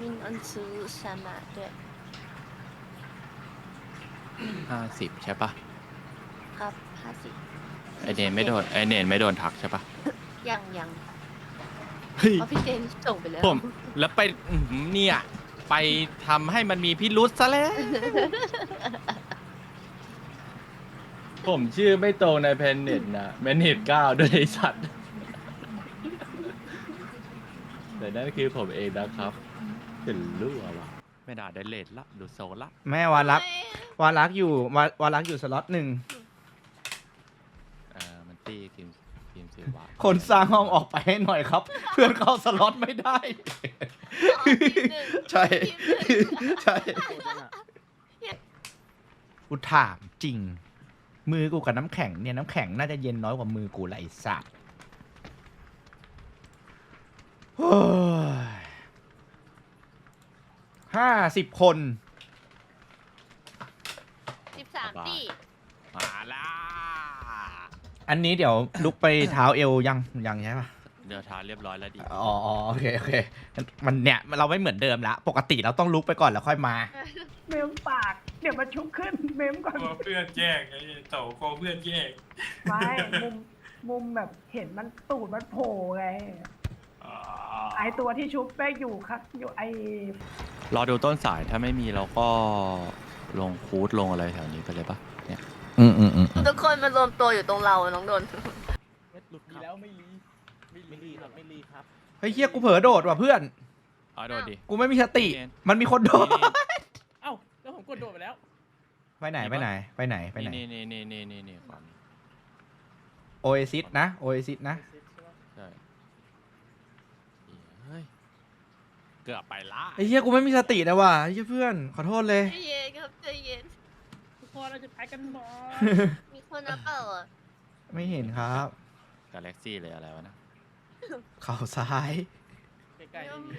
มีเงินซื้อสมาด้วยห้าสิบใช่ปะครับห้าสิบไอเนนไม่โดนไอเนนไม่โดนทักใช่ปะยังยังเฮ้ยพราะพี่เจนส่งไปแล้วผม แล้วไปเนี่ย ไปทำให้มันมีพิรุษซะแล้ว ผมชื่อไม่โตในแพนเน็ตนะแมนเน็ตเก้าด้วยไอสัตว์ นั่นคือผมเองนะครับเป็นรั่วว่ะไม่ได้ได้เลทละดูโซละแม่วารักวารักอยู่วาวารักอยู่สล็อตหนึ่งเออมันตีทีมทีมซิลวาคนสร้างห้องออกไปให้หน่อยครับ เพื่อนเข้าสล็อตไม่ได้อ๋อทีมหนึ่งใช่ทีมหนึ่งใช่กูถามจริง มือกูกับน้ำแข็งเนี่ยน้ำแข็งน่าจะเย็นน้อยกว่ามือกูละไอ้สัตว์โอ้ย ห้าสิบคน สิบสามตีมาละอันนี้เดี๋ยวลุกไปเท้าเอวยังยังใช่ปะเดี๋ยวทาเรียบร้อยแล้วดิอ๋ออ๋อโอเคโอเคมันเนี่ยเราไม่เหมือนเดิมละปกติเราต้องลุกไปก่อนแล้วค่อยมา เมมปาก เดี๋ยวมันชุบขึ้น เมมก่อนกลัวเพื่อนแยกไอ้เต่ากลัวเพื่อนแยกไม่มุมมุมแบบเห็นมันตูดมันโผล่ไงอ่า ไอตัวที่ชุบแป้งอยู่ครับอยู่ไอรอดูต้นสายถ้าไม่มีเราก็ลงคูดลงอะไรแถวนี้ไปเลยปะเนี่ยอืมอืมอืมทุกคนมารวมตัวอยู่ตรงเราน้องโดนหลุดแล้วไม่รีไม่รีครับไม่รีครับเฮ้ยเฮียกูเผลอโดดว่ะเพื่อน เอาโดดดิ กูไม่มีสติเนียนมันมีคนโดด เอ้าแล้วผมกดโดดไปแล้วไปไหนไปไหนไปไหนไปไหนนี่นี่นี่นี่นี่นี่ความนี้โอเอซิสนะโอเอซิสนะ ใช่เฮ้ย เกือบไปละไอ้เฮียกูไม่มีสตินะว่ะไอ้เฮียเพื่อนขอโทษเลย ใจเย็นครับใจเย็น ทุกคนเราจะไปกันหมดมีคนนับเปล่าอะไม่เห็นครับ กาแล็กซี่เลยอะไรวะนะเข่าซ้าย ใกล้ๆนี่มี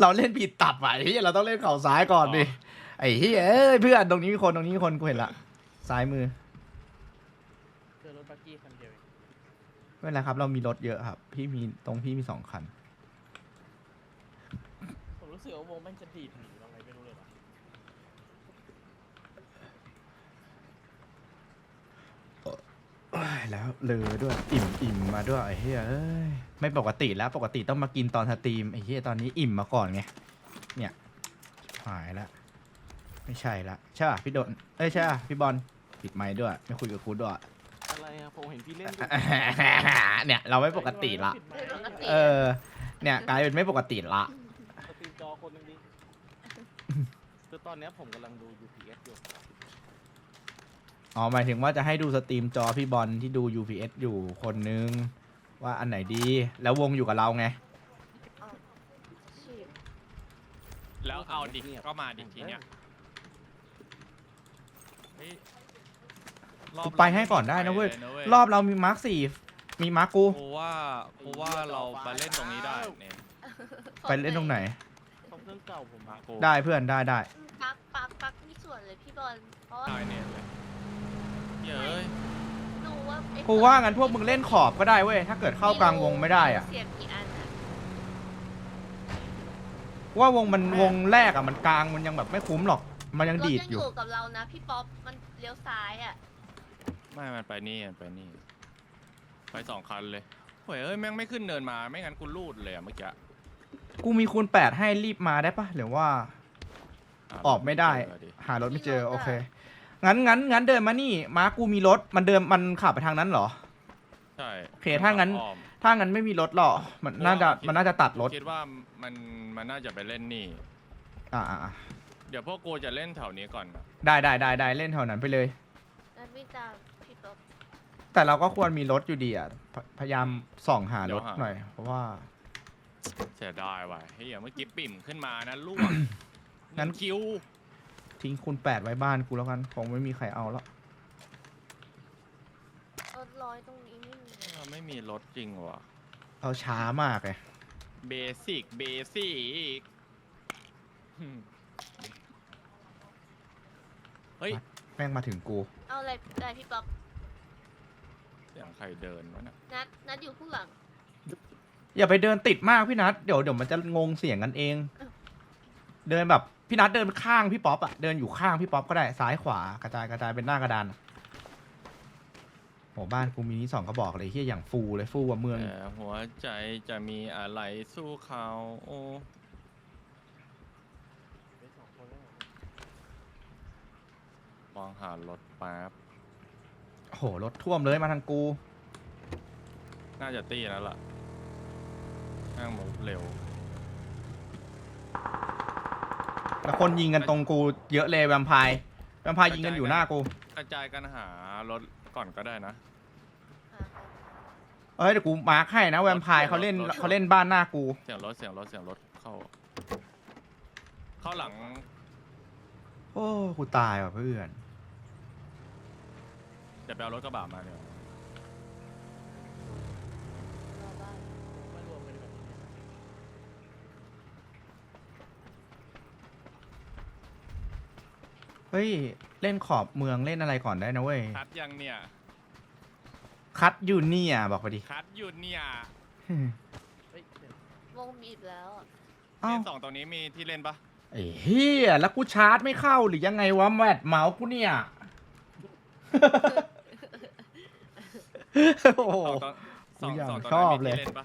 เราเล่นผิดตับอะไอ้เฮียเราต้องเล่นเข่าซ้ายก่อนดิไอ้เฮียเอ้ยเพื่อนตรงนี้มีคนตรงนี้มีคนกูเห็นละซ้ายมือเจอรถบักกี้คันเดียวเองไม่เป็นไรครับ เรามีรถเยอะครับ พี่มีตรงพี่มีสองคัน ผมรู้สึกว่าวงแม่งจะดีดหนีเราไงไม่รู้เลยว่ะเอ้ยแล้วเลอด้วยอิ่มอิ่มมาด้วยไอ้เฮียเอ้ยไม่ปกติแล้วปกติต้องมากินตอนสตรีมไอ้เฮียตอนนี้อิ่มมาก่อนไงเนี่ยหายละไม่ใช่ละใช่ป่ะพี่โดนเอ้ยใช่ป่ะพี่บอลปิดไมค์ด้วยไม่คุยกับกูด้วย อะไรอะผมเห็นพี่เล่นอยู่เนี่ยเราไม่ปกติละไม่ปกติเออ เนี่ยกลายเป็นไม่ปกติละ สตรีมจอคนหนึงดิคือ ตอนเนี้ยผมกำลังดู UPS อยู่อ๋อหมายถึงว่าจะให้ดูสตรีมจอพี่บอลที่ดู UPS อยู่คนนึง ว่าอันไหนดี แล้ววงอยู่กับเราไง ฉีดแล้วเอาดิก็มาดิทีเนี้ยเฮ้ยรอบกูไปให้ก่อนได้นะเว้ยปลรอบเรามีมาร์คสี่มีมาร์คกู กูว่ากูว่าเราไปเล่นตรงนี้ได้เนี่ยไปเล่นตรงไหนเขาเครื่องเก่าผมมาอะกูได้เพื่อนได้ได้ปักปักปักมี ส่วนเลยพี่บอลเพราะว่าได้เนี่ยเลยเย้ยหนูว่าไอ้กูว่างั้นพวกมึงเล่นขอบก็ได้เว้ย ถ้าเกิดเข้ากลางวงไม่ได้อะเสียบกี่อันอะว่าวงมันวงแรกอะมันกลางมันยังแบบไม่คุ้มหรอก มันยังรถดีดยังออยู่ยู่กับเรานะพี่ป๊อปมันเลี้ยวซ้ายอะไม่มันไปนี่มันไปนี่ ไปสองคันเลยโอ้ยเอ้ยแม่งไม่ขึ้นเนินมาไม่งั้นกูรูดเลยอะเมื่อกี้กูมีคูณแปดให้รีบมาได้ปะหรือว่าะ ออกไม่ได้เจอดิหารถไม่เจอมีรถอะโอเค งั้นงั้นงั้นเดินมานี่มากูมีรถ มันเดินมันขับไปทางนั้นเหรอ ใช่โอเคถ้างั้น อ้อมถ้างั้นไม่มีรถหรอกมันน่าจะคิดมันน่าจะตัดรถ คิดว่ามันมันน่าจะไปเล่นนี่ อ่าอ่าอ่าเดี๋ยวพวกกูจะเล่นแถวนี้ก่อนนะได้ได้ได้ได้เล่นแถวนั้นไปเลยงั้นไม่ตามพี่ป๊อปแต่เราก็ควรมีรถอยู่ดีอะพพยายามส่องหารถหน่อย เพราะว่า เสียดายว่ะเฮ้ยเมื่อกี้ปิ่มขึ้นมานะล่วง งั้นคิวทิ้งคูณแปดไว้บ้านกูแล้วกันคงไม่มีใครเอาแล้วรถร้อยตรงนี้ไม่มีเลยเราไม่มีรถจริงว่ะเอาช้ามากเลยเบสิกเบสิกเฮ้ยแม่งมาถึงกู เอาอะไรได้พี่ป๊อปเสียงใครเดินวะเนี่ยนัดนัดอยู่ข้างหลังอย่าไปเดินติดมากพี่นัทเดี๋ยวเดี๋ยวมันจะงงเสียงกันเอง เดินแบบ พี่นัทเดินข้างพี่ป๊อปอะเดินอยู่ข้างพี่ป๊อปก็ได้ซ้ายขวากระจายกระจายเป็นหน้ากระดานอะโหบ้านกูมีนี่สองกระบอกเลยเฮียอย่างฟูเลยฟูกว่าเมือง แต่หัวใจจะมีอะไรสู้เขาโอ้ไปสองคนแล้วเหรอมองหารถแป๊บโหรถท่วมเลยมาทางกู น่าจะตีแล้วล่ะนั่งมุฟเร็ว แล้วคนยิงกันตรงกูเยอะเลยแวมไพร์แวมไพร์ยิงกันอยู่หน้ากู กระจายกันหารถก่อนก็ได้นะอะเอ้ยเดี๋ยวกูมาร์คให้นะแวมไพร์เขาเล่นรถเขาเล่นบ้านหน้ากู เสียงรถเสียงรถเสียงรถเข้า เข้าหลังโอ้กูตายว่ะเพื่อน เดี๋ยวไปเอารถกระบะมาเนี่ย รอบ้าน มารวมกันแบบนี้ เฮ้ย เล่นขอบเมืองเล่นอะไรก่อนได้นะเว้ย คัดยังเนี่ยคัดยูเนี่ยบอกไปดิคัดหยุดเนี่ยเฮ้ยเดี๋ยววงบีบแล้วอะเอ้าเล่นสองตรงนี้มีที่เล่นปะไอ้เฮียแล้วกูชาร์จไม่เข้าหรือยังไงวะแมทเมาส์กูเนี่ย โอ้โห สองตอนสองกูอยากสองตอนชนั้นอบมีเลย ที่เล่นปะ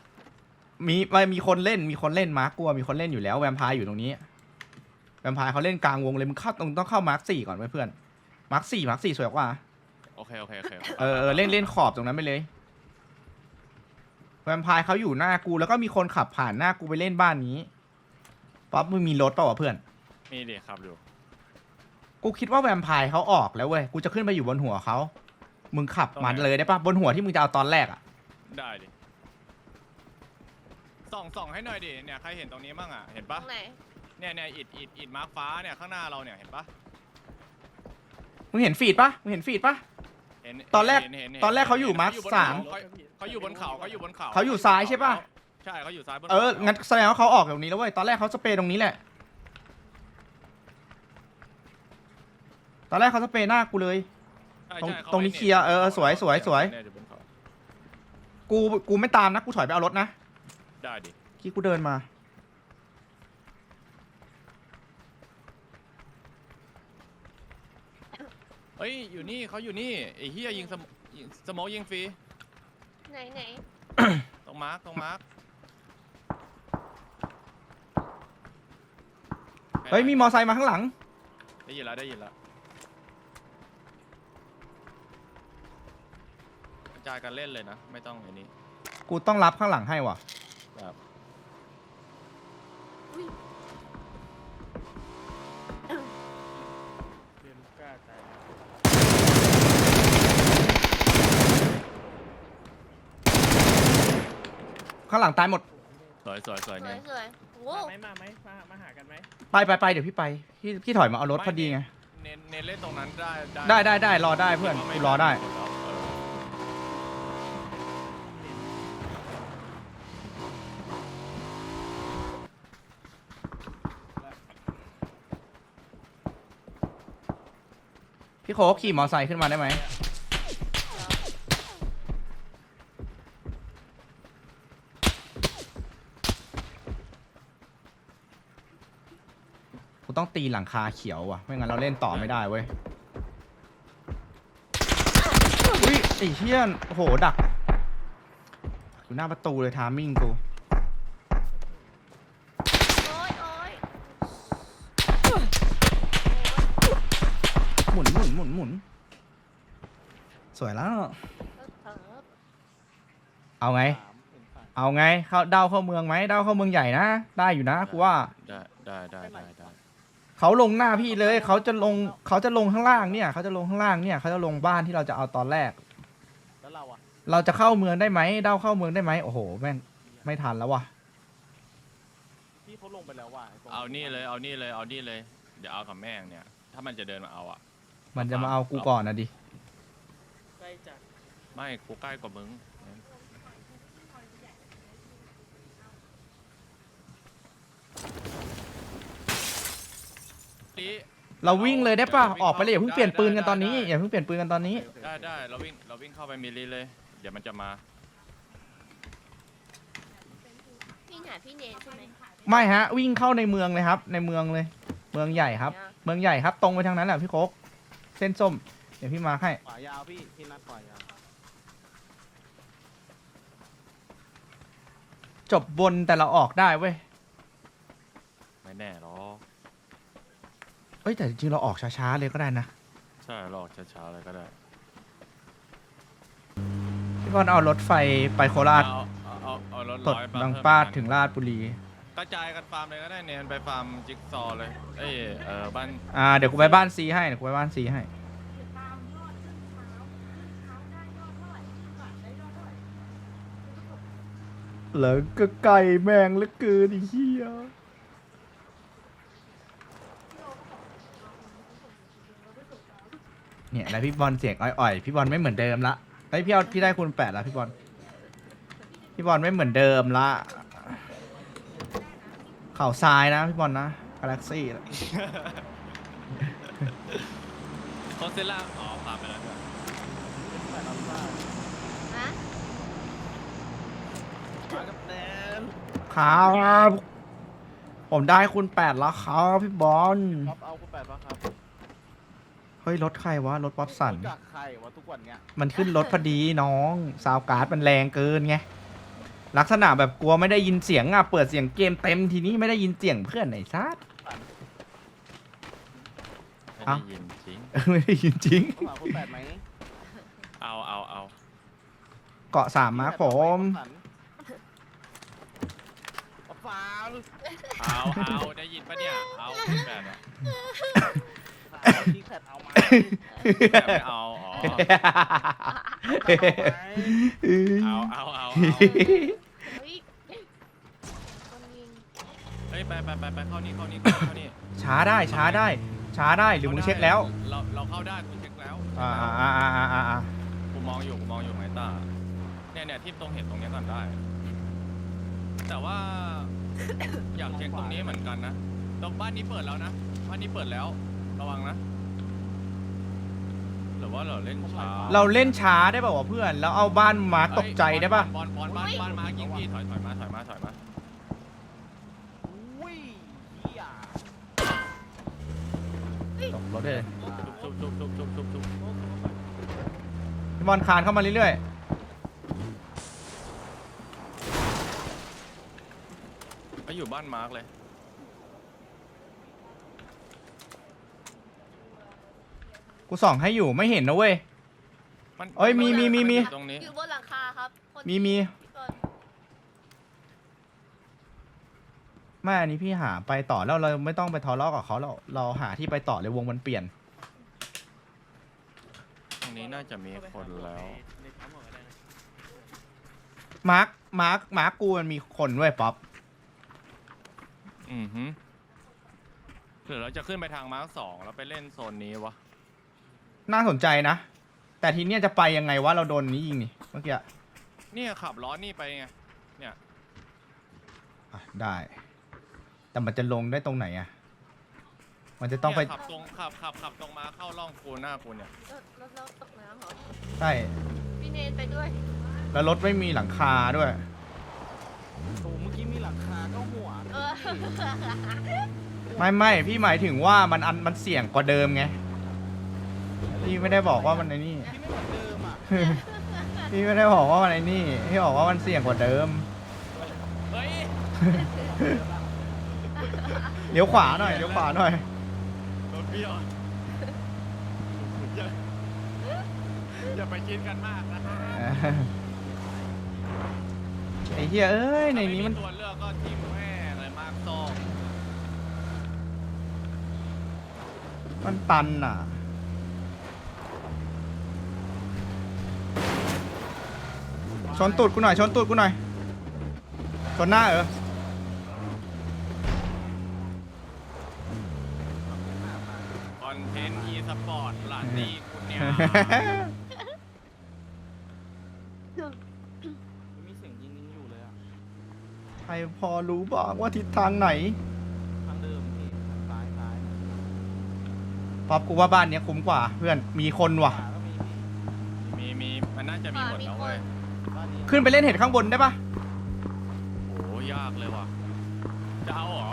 มีไม่มีคนเล่นมีคนเล่นมาร์กกลัวมีคนเล่นอยู่แล้วแวมไพร์อยู่ตรงนี้ แวมไพร์เขาเล่นกลางวงเลยมึงเข้าตรงต้องเข้ามาร์กสี่ก่อนไว้เพื่อนมาร์กสี่มาร์กสี่สวยกว่าโอเคโอเคโอเคเออเออเล่นเล่นขอบตรงนั้นไปเลยแวมไพร์เขาอยู่หน้ากูแล้วก็มีคนขับผ่านหน้ากูไปเล่นบ้านนี้ป๊อปมึงมีรถเปล่าวะเพื่อนมีดิครับอยู่ กูคิดว่าแวมไพร์เขาออกแล้วเว้ย กูจะขึ้นไปอยู่บนหัวเขา มึงขับตรงไหนมันเลยได้ปะบนหัวที่มึงจะเอาตอนแรกอะได้ดิ ส่องส่องให้หน่อยดิ เนี่ยใครเห็นตรงนี้บ้างอะ เห็นตปะรงไหน เนี่ยเนี่ยอิดอิดอิดมาร์คฟ้าเนี่ยข้างหน้าเราเนี่ยเห็นปะมึงเห็นฟีดปะมึงเห็นฟีดปะ เห็นตอนแรกเห็เห็ห็ตอนแรกเขาอยู่มาร์คบนสาม เขเขาอยู่บนเขาเขาอยู่บนเขาเขาอยู่ซ้ายใช่ปะใช่เขาอยู่ซ้ายบนเอองั้นแสดงว่าเขาออกตรงนี้แล้วเว้ยตอนแรกเขาสเปรย์ตรงนี้แหละ ตอนแรกเขาสเปรย์หน้ากูเลย ใช่ตรงใช่ขาตรงนี้ไเคลียร์เออสวยสวยสวย เนี่ยอยู่บนเขากูกูไม่ตามนะกูถอยไปเอารถนะได้ดิที่กูเดินมา เฮ้ยอยู่นี่เขาอยู่นี่ไอ้เฮียยิงสมยิงสโมอยิงฟรีไหนไหนตรงมาร์คตรงมาร์คเฮ้ยมีมอไซค์มาข้างหลัง ได้ยินแล้วได้ยินแล้วกระจายกันเล่นเลยนะ ไม่ต้องไอ้นี้กูต้องรับข้างหลังให้ว่ะ แบบเรียนกล้าใจนะ ข้างหลังตายหมด สวยสวยสวยสวเนี่ยยสวยโว้มาไหมมาไหมมามาหากันไหมไปไปไปเดี๋ยวพี่ไปพี่พี่ถอยมาเอารถพอดีไง เน้นเน้นเล่นตรงนั้นได้ได้ได้ได้รอได้เพื่อนคิว่าม่กูรอได้เออพี่โคกขี่มอไซค์ขึ้นมาได้ไหม ต้องตีหลังคาเขียวว่ะ ไม่งั้นเราเล่นต่อไม่ได้เว้ยอุ้ยไอ้เชี่ยนโอ้โห ดักอยู่หน้าประตูเลยทามมิ่งกู โอ้ยโอ้ยหมุนหมุนหมุนหมุน สวยแล้ว เออเอาไงสามเอาไง เข้าเดาเข้าเมืองไหมเดาเข้าเมืองใหญ่นะ ได้อยู่นะกูว่า ได้ได้ได้ได้ได้ เขาลงหน้าพี่เลยเขาจะลงเขาจะลงข้างล่างเนี่ยเขาจะลงข้างล่างเนี่ยเขาจะลงบ้านที่เราจะเอาตอนแรก แล้วเราอะเราจะเข้าเมืองได้ไหมเดาเข้าเมืองได้ไหมโอ้โหแม่งไม่ทันแล้วว่ะพี่เขาลงไปแล้วว่ะไตรงเอานี่เลยเอานี่เลยเอานี่เลย เดี๋ยวเอากับแม่งเนี่ย ถ้ามันจะเดินมาเอาอะ มันจะมาเอากูก่อนนะดิใกล้จัดไม่กูใกล้กว่ามึง นี่เราวิ่งเลยได้ป่ะออกไปเลยอย่าเพิ่งเปลี่ยนปืนกันตอนนี้อย่าเพิ่งเปลี่ยนปืนกันตอนนี้โอเคได้ได้เราวิ่งเราวิ่งเข้าไปมิลลิเลย เดี๋ยวมันจะมาพี่เนทใช่ไหมไม่ฮะ วิ่งเข้าในเมืองเลยครับ ในเมืองเลย เมืองใหญ่ครับ เมืองใหญ่ครับ ตรงไปทางนั้นแหละพี่โคกเส้นส้ม เดี๋ยวพี่มาร์คให้ขวายาวพี่พี่นัดขวายาวจบบนแต่เราออกได้เว้ยไม่แน่หรอก เอ้ยแต่จริงๆเราออกช้าๆเลยก็ได้นะใช่หรอกช้าๆเลยก็ได้พี่บอลเอารถไฟไปโคราชเอาเอาเอาเอารถตดร้อยบางเพิ่มป้าดอีกคันถึงราชบุรี กระจายกันฟาร์มเลยก็ได้เนียนไปฟาร์มจิ๊กซอว์เลยเอ้ยเออบ้าน อ่าเดี๋ยวกูไปบ้านซีให้เดี๋ยวกูไปบ้านซีให้ เหลือก็ไก่แมงเหลือเกินไอ้เหี้ย เนี่ยแล้วพี่บอลเสียงอ่อยๆพี่บอลไม่เหมือนเดิมละเฮ้ยพี่เอาพี่ได้คูณแปดละพี่บอลพี่บอลไม่เหมือนเดิมละเข่าซ้ายนะพี่บอลนะกาแล็กซี่โคเซล่าอ๋อฟาร์มไปแล้วด้วยแปดอัลฟาฮะมากับแนนครับ ผมได้คูณแปดแล้วครับพี่บอลป๊อปเอากูแปดปะครับเฮ้ยรถใครวะรถป๊อปสัน รู้จากใครวะทุกวันเนี้ยมันขึ้นรถพอดีน้องซาวการ์ดมันแรงเกินไงลักษณะแบบกลัวไม่ได้ยินเสียงอะเปิดเสียงเกมเต็มทีนี้ไม่ได้ยินเสียงเพื่อนไหนซัด ไม่เอ้าได้ยินจริง ไม่ได้ยินจริงต้องหาคุณแปดไหมเอาเอาเอาเกาะสามมาผมป๊อปฟาวเอาเอาได้ยินปะเนี่ย เอาแบบอะ ที่แพดเอาไหมแบบไม่เอาอ๋อเอาไหมเอาเอาเอาเอาเฮ้ยคนยิงเฮ้ยไปไปไปไปเข้านี่เข้านี่เข้านี่ช้าได้ช้าได้ ช้าได้หรือมึงเช็คแล้ว เราเราเข้าได้กูเช็คแล้วอ่าอ่าอ่าอ่าอ่าอ่ากูมองอยู่กูมองอยู่ไงตาเนี่ยเนี่ยที่ตรงเห็นตรงเนี้ยก่อนได้ แต่ว่า อยากเช็คตรงนี้เหมือนกันนะตรงบ้านนี้เปิดแล้วนะบ้านนี้เปิดแล้ว ระวังนะหรือว่าเราเล่นช้าเราเล่นช้าได้ป่าวะเพื่อน แล้วเอาบ้านมาร์คตกใจได้ป่ะบอลบอลบ้านบ้านมายิงพี่ถอยถอยมาถอยมาถอยมาอุ้ยเหี้ยตกรถเลยทุบทุบทุบทุบทุบทุบทุบพี่บอลคานเข้ามาเรื่อยไปอยู่บ้านมาร์กเลย กูส่องให้อยู่ไม่เห็นนะเว้ย มันเอ้ยมีมีมีมีตรงนี้อยู่บนหลังคาครับคนมีมีพี่บอลไม่อันนี้พี่หาไปต่อแล้วเราไม่ต้องไปทะเลาะกับเขาเราเราหาที่ไปต่อเลยวงมันเปลี่ยน ตรงนี้น่าจะมีคนแล้วในปั๊มของอะไรนะมาร์คมาร์คมาร์คกูมันมีคนด้วยป๊อปอือฮึหรือเราจะขึ้นไปทางมาร์กสองแล้วไปเล่นโซนนี้วะ น่าสนใจนะ แต่ทีเนี้ยจะไปยังไงวะเราโดนนี้ยิงนี่เมื่อกี้อะเนี่ยขับล้อนี่ไปไง อะได้ แต่มันจะลงได้ตรงไหนอะ มันจะต้องไปเนี่ยขับตรงขับขับขับตรงมาเข้าร่องคูหน้าคูเนี่ยรถรถเราตกน้ำเหรอ ใช่พี่เนทไปด้วย แล้วรถไม่มีหลังคาด้วย โอ้เมื่อกี้มีหลังคาก็หัว เออ ไม่ไม่พี่หมายถึงว่ามันอันมันเสี่ยงกว่าเดิมไง พี่ไม่ได้บอกว่ามันไอ้นี่พี่ไม่เหมือนเดิมอะพี่ไม่ได้บอกว่ามันไอ้นี่ พี่บอกว่ามันเสี่ยงกว่าเดิม เฮ้ยเลี้ยวขวาหน่อยเลี้ยวขวาหน่อย รถเบี้ยวอย่าอย่าไปคิดกันมากนะไอ้เหี้ยเอ้ยในนี้มัน ถ้าไตัวเลือกก็ทีมแม่อะไรมากซอกมันตันอะ ชนตูดกูหน่อยชนตูดกูหน่อยชนหน้าเออคอนเทนต์อีสปอร์ตหลานดีคุณเนี่ยมีเสียงยิงยิงอยู่เลยอะใครพอรู้บ้างว่าทิศทางไหนทางเดิมพี่ทางซ้ายซ้ายป๊อปกูว่าบ้านเนี้ยคุ้มกว่าเพื่อนมีคนว่ะขวาก็มีพี่มีมีมันน่าจะมีหมดแล้วเว้ยบ้านนี้ ขึ้นไปเล่นเห็ดข้างบนได้ปะโอ้ยยากเลยว่ะจะเอาเหรอ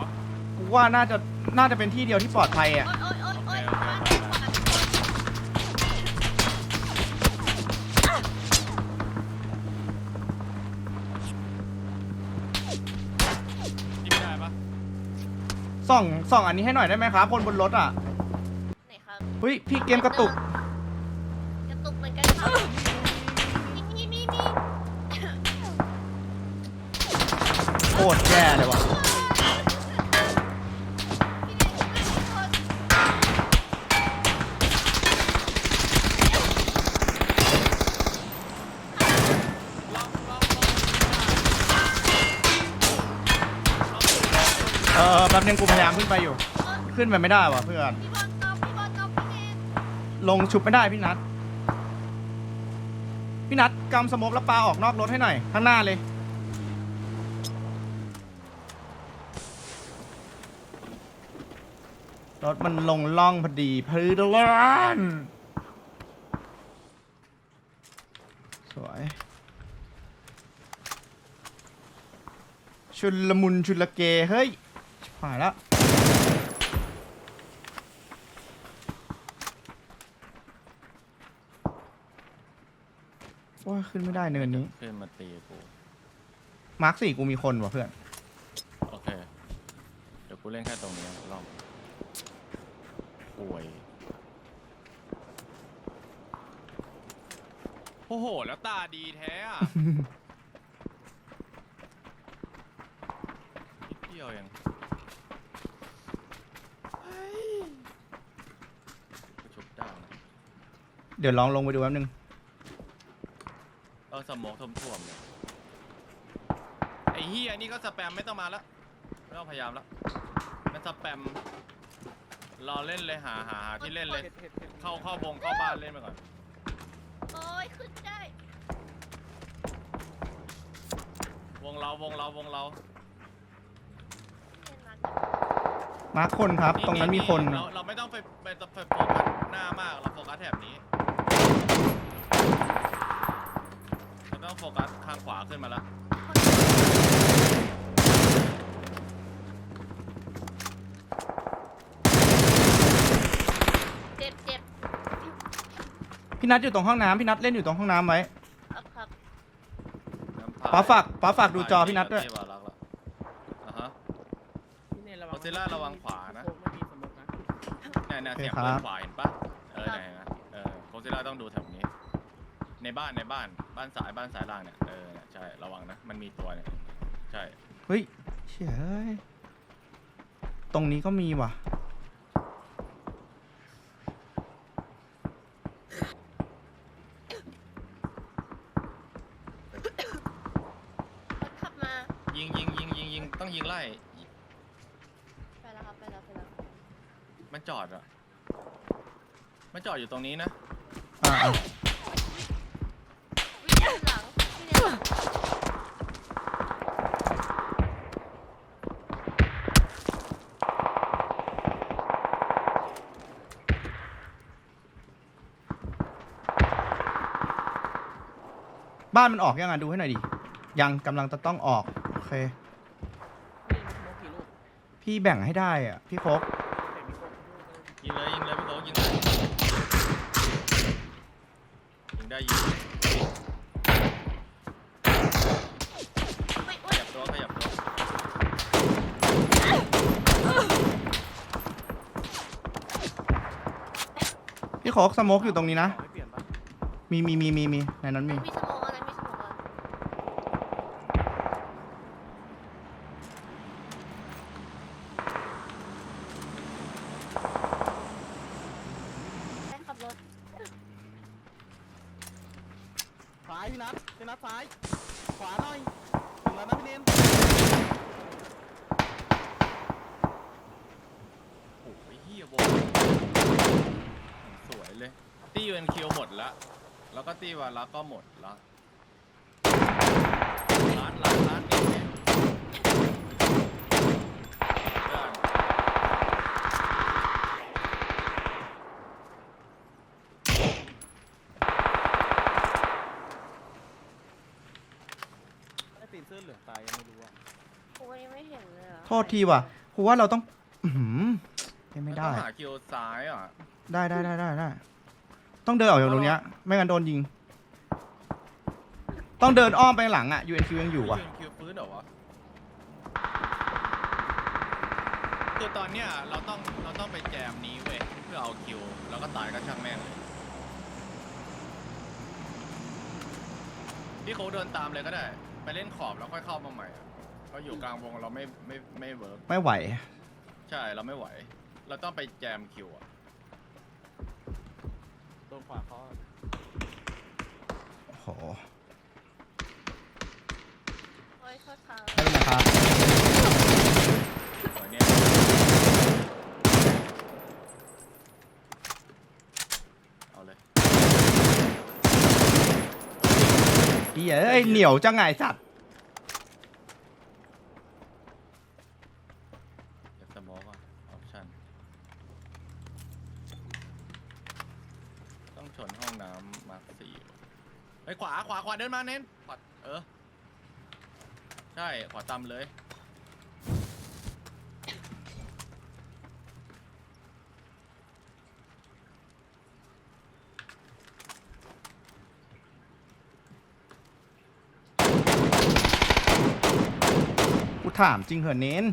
กูว่าน่าจะน่าจะเป็นที่เดียวที่ปลอดภัยอะโอ๊ยโอ๊ยโอ๊ยโอ๊ยโอเคมาโอเคดีกว่าทุกคนที่ไม่ได้ปะส่องส่องอันนี้ให้หน่อยได้ไหมครับคนบนรถอะไหนครับ เฮ้ยพี่เกมกระตุกก ตรแย่เลยว่ะเออแป๊บนึงกูพยายามขึ้นไปอยู่ ขึ้นไปไม่ได้ว่ะเพื่อน พี่บอลน็อกพี่บอลน็อกพี่เนนลงชุบไม่ได้พี่นัทพี่นัทกำสโมกแล้วปลาออกนอกรถให้หน่อยข้างหน้าเลย รถมันลงล่องพอดีพื้นล้านสวย ชุนละมุนชุนละเก เฮ้ยชิบหายแล้วว่าขึ้นไม่ได้เนินนี้ ขึ้นมาตีกู มาร์คสี่กูมีคนว่ะเพื่อน โอเค เดี๋ยวกูเล่นแค่ตรงนี้ลอง ป่วย โอ้โห แล้วตาดีแท้อะ นิดเดียวเองเฮ้ยกูชุบได้นะเดี๋ยวลองลงไปดูแป๊บนึง ต้องสโมองท่วมๆเลยไอ้เฮียนี่ก็สแปมไม่ต้องมาแล้วไม่ต้องพยายามแล้วมันสแปม รอเล่นเลยหาหาหาที่เล่นเลยเห็ดเห็ดเห็ดเข้าเข้าวงเข้าบ้านเล่นไปก่อน โอ๊ยขึ้นได้วงเราวงเราวงเราพี่เนนมามาร์คคนครับ ตรงนั้นมีคน เราเราไม่ต้องไปไปไปโฟกัสหน้ามากเราโฟกัสแถบนี้เราต้องโฟกัสทางขวาขึ้นมาแล้ว เจ็บเจ็บ พี่นัทอยู่ตรงห้องน้ำพี่นัทเล่นอยู่ตรงห้องน้ำไว้ครับครับน้ำพป๋าฝากป๋าฝากดูจอพี่นัทด้วยที่วารักแล้วอ่าฮะ พี่เนนระวังโอซิล่าระวังขวานะโฟกไม่มีสมมุตินะเนี่ยเนี่ยโอเคเสียงครับเปิดขวาเห็นปะเออเนี่ยเห็นไหมเออโคซิล่าต้องดูแถบนี้ ในบ้านในบ้านบ้านสายบ้านสายล่างเนี่ยเออเนี่ยใช่ระวังนะมันมีตัวเนี่ยใช่เฮ้ยเฉยตรงนี้ก็มีว่ะ รถขับมา ยิงยิงยิงยิงยิงต้องยิงไล่ ไปแล้วครับไปแล้วไปแล้ว มันจอดอะมันจอ ดอยู่ตรงนี้นะอ่าอะวิ่งหลังพี่เนนหลังบ้านมันออกยังไงดูให้หน่อยดิยังกำลังจะต้องออกโอเคนี่สโมกกี่ลูกพี่แบ่งให้ได้อะพี่โคก แต่มีโฟกลูกเลย ยิงเลยยิงเลยพี่โก้ยิงเลยยิงได้ยิง อุ๊ย ข อุ๊ย ยับตัวขยับตัว พี่ โคกสโมกอยู่ตรงนี้นะ ไม่เปลี่ยนปะมีมีมีมีมีในนั้นมี มีสมองอะไรมีสมองอะไรได้ขับรถซ้ายพี่นัทพี่นัทซ้าย ขวาหน่อยถึงแล้วนะพี่เนน โอ้ยเฮียวงสวยเลยตีเอ็ นคิวหมดแล้ว แล้วก็ตีวาระก็หมดแล้วร้านร้านร้านนี้เนี่ยเพื่อนไอ้ตีนเสื้อเหลืองตายยังไม่รู้อะยังไม่เห็นเลยอะโทษทีว่ะกูว่าเราต้อง อื้อหือยังไม่ได้ งหาคิวซ้ายอะได้ได้ได้ได้ได้ ต้องเดินออกจากตรงเนี้ยไม่งั้นโดนยิง ต้องเดินอ้อมไปหลังอะ UNQ ยังอยู่อะยืนคิวฟื้นเหรอวะคือตอนเนี้ยเราต้องเราต้องไปแจมนี้เว้ยเพื่อเอาคิว แล้วก็ตายก็ช่างแม่งเลยพี่โคกเดินตามเลยก็ได้ ไปเล่นขอบแล้วค่อยเข้ามาใหม่อะเพราะอยู่กลางวงเราไม่ไม่ไม่เวิร์กไม่ไหว ใช่เราไม่ไหว เราต้องไปแจมคิวอะ โดนขวาเขาโอ้โหโอ้ยโทษครับไม่เป็นไรครับนเนี้ยเอาเลย เหี้ยเอ้ยเหนียวจังไงสัตว์ เดี๋ยวสโมกอะออปชั่น ต้องชนห้องน้ำมาร์คสี่ไปขวาขวาขวา เดินมาเน้นขวาเออ ใช่ขวาตำเลย กูถามจริงเหรอเน้น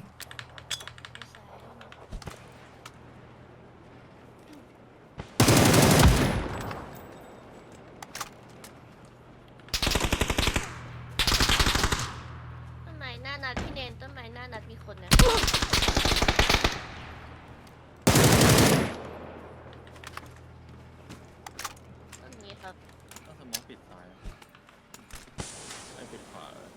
ต้นไม้หน้านัดพี่เนนต้นไม้หน้านัดมีคนนะต้นนี้ครับ ต้องสโมกปิดซ้ายไอ้ปิดขวาเออ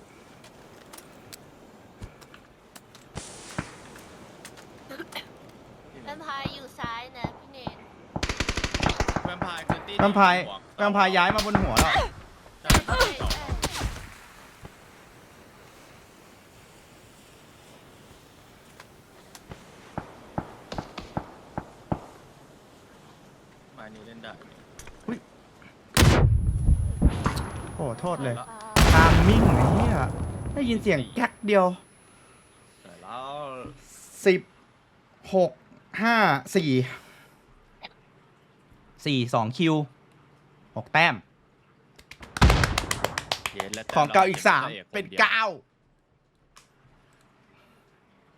แว มไพร์อยู่ซ้ายนะพี่เนนแวมไพร์คือตี้แวมไพร์แวมไพร์ย้ายมาบนหัวแล้วใช่ใช่ใช่ไมานี้เล่นได้นี่โอ้โทษเลยอ่าทามมิ่งไอ้เหี้ยได้ยินเสียงแก๊กเดียว แต่แล้วสิบหก ห้าสี่สี่สองคิวหกแต้มเย็นแล้วแต่ของเก่าอีกรสามพระอกเป็นคดียวเก้า